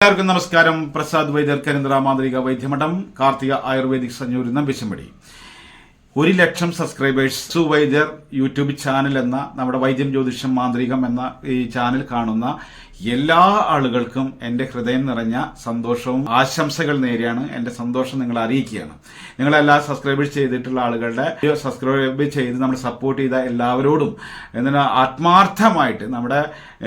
എല്ലാവർക്കും നമസ്കാരം. പ്രസാദ് വൈദ്യർ കരിന്ദ്ര മാന്ത്രിക വൈദ്യമഠം കാർത്തിക ആയുർവേദിക് സഞ്ജൂരി നമ്പിശമ്പടി ഒരു ലക്ഷം സബ്സ്ക്രൈബേഴ്സ് സു വൈദ്യർ യൂട്യൂബ് ചാനൽ എന്ന നമ്മുടെ വൈദ്യം ജ്യോതിഷം മാന്ത്രികം എന്ന ഈ ചാനൽ കാണുന്ന എല്ലാ ആളുകൾക്കും എന്റെ ഹൃദയം നിറഞ്ഞ സന്തോഷവും ആശംസകൾ നേരെയാണ് എന്റെ സന്തോഷം നിങ്ങളെ അറിയിക്കുകയാണ്. നിങ്ങളെല്ലാം സബ്സ്ക്രൈബ് ചെയ്തിട്ടുള്ള ആളുകളുടെ സബ്സ്ക്രൈബ് ചെയ്ത് നമ്മൾ സപ്പോർട്ട് ചെയ്ത എല്ലാവരോടും എന്നാൽ ആത്മാർത്ഥമായിട്ട് നമ്മുടെ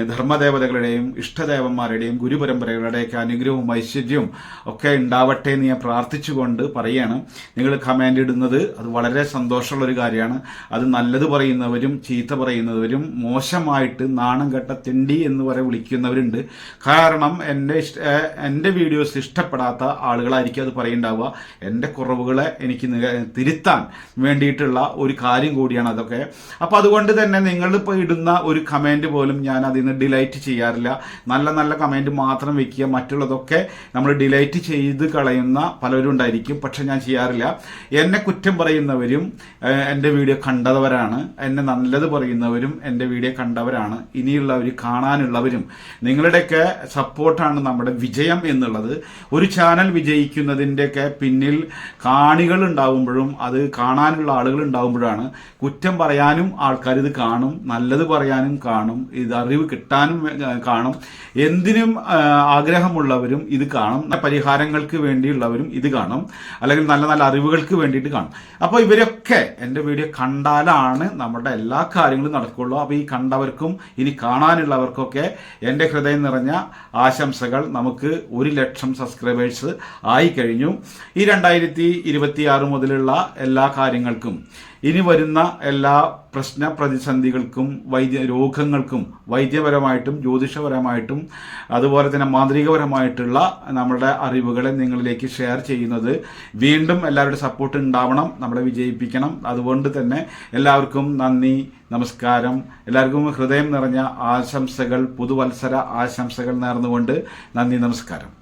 ധർമ്മദേവതകളുടെയും ഇഷ്ടദേവന്മാരുടെയും ഗുരുപരമ്പരകളുടെയൊക്കെ അനുഗ്രഹവും ഐശ്വര്യവും ഒക്കെ ഉണ്ടാവട്ടെ എന്ന് ഞാൻ പ്രാർത്ഥിച്ചുകൊണ്ട് പറയുകയാണ് നിങ്ങൾ കമന്റ് ഇടുന്നത് അത് വളരെ സന്തോഷമുള്ള ഒരു കാര്യമാണ്. അത് നല്ലത് പറയുന്നവരും ചീത്ത പറയുന്നവരും മോശമായിട്ട് നാണം കെട്ട തിണ്ടി എന്ന് വരെ വിളിക്കുന്നവരുണ്ട് കാരണം എന്റെ ഇഷ്ട എന്റെ വീഡിയോസ് ഇഷ്ടപ്പെടാത്ത ആളുകളായിരിക്കും അത് പറയുണ്ടാവുക. എന്റെ കുറവുകളെ എനിക്ക് നിക- തിരുത്താൻ വേണ്ടിയിട്ടുള്ള ഒരു കാര്യം കൂടിയാണ് അതൊക്കെ. അപ്പോൾ അതുകൊണ്ട് തന്നെ നിങ്ങൾ ഇപ്പോൾ ഇടുന്ന ഒരു കമന്റ് പോലും ഞാൻ അതിൽ നിന്ന് ഡിലൈറ്റ് ചെയ്യാറില്ല. നല്ല നല്ല കമന്റ് മാത്രം വെക്കുക. മറ്റുള്ളതൊക്കെ നമ്മൾ ഡിലൈറ്റ് ചെയ്ത് കളയുന്ന പലരും ഉണ്ടായിരിക്കും. പക്ഷെ ഞാൻ ചെയ്യാറില്ല. എന്നെ കുറ്റം പറയുന്നവരും എന്റെ വീഡിയോ കണ്ടവരാണ്. എന്നെ നല്ലത് പറയുന്നവരും എന്റെ വീഡിയോ കണ്ടവരാണ്. ഇനിയുള്ളവർ കാണാനുള്ളവരും നിങ്ങളുടെയൊക്കെ സപ്പോർട്ടാണ് നമ്മുടെ വിജയം എന്നുള്ളത്. ഒരു ചാനൽ വിജയിക്കുന്നതിന്റെയൊക്കെ പിന്നിൽ കാണികൾ ഉണ്ടാവുമ്പോഴും അത് കാണാനുള്ള ആളുകൾ ഉണ്ടാവുമ്പോഴാണ് കുറ്റം പറയാനും ആൾക്കാർ ഇത് കാണും നല്ലത് പറയാനും കാണും ഇത് അറിവ് കിട്ടാനും കാണും. എന്തിനും ആഗ്രഹമുള്ളവരും ഇത് കാണും. പരിഹാരങ്ങൾക്ക് വേണ്ടിയുള്ളവരും ഇത് കാണും. അല്ലെങ്കിൽ നല്ല നല്ല അറിവുകൾക്ക് വേണ്ടിയിട്ട് കാണും. അപ്പോൾ ഇവരൊക്കെ എന്റെ വീഡിയോ കണ്ടാലാണ് നമ്മുടെ എല്ലാ കാര്യങ്ങളും നടക്കുള്ളൂ. അപ്പോൾ ഈ കണ്ടവർക്കും ഇനി കാണാനുള്ളവർക്കൊക്കെ എന്റെ ഹൃദയം നിറഞ്ഞ ആശംസകൾ നമുക്ക് ഒരു ലക്ഷം സബ്സ്ക്രൈബേഴ്സ് ആയി കഴിഞ്ഞു ഈ രണ്ടായിരത്തി ഇരുപത്തി ആറ് മുതലുള്ള എല്ലാ കാര്യങ്ങൾക്കും ഇനി വരുന്ന എല്ലാ പ്രശ്ന പ്രതിസന്ധികൾക്കും വൈദ്യ രോഗങ്ങൾക്കും വൈദ്യപരമായിട്ടും ജ്യോതിഷപരമായിട്ടും അതുപോലെ തന്നെ മാന്ത്രികപരമായിട്ടുള്ള നമ്മുടെ അറിവുകളെ നിങ്ങളിലേക്ക് ഷെയർ ചെയ്യുന്നത് വീണ്ടും എല്ലാവരുടെ സപ്പോർട്ട് ഉണ്ടാവണം നമ്മളെ വിജയിപ്പിക്കണം. അതുകൊണ്ട് തന്നെ എല്ലാവർക്കും നന്ദി നമസ്കാരം. എല്ലാവർക്കും ഹൃദയം നിറഞ്ഞ ആശംസകൾ പുതുവത്സര ആശംസകൾ നേർന്നുകൊണ്ട് നന്ദി നമസ്കാരം.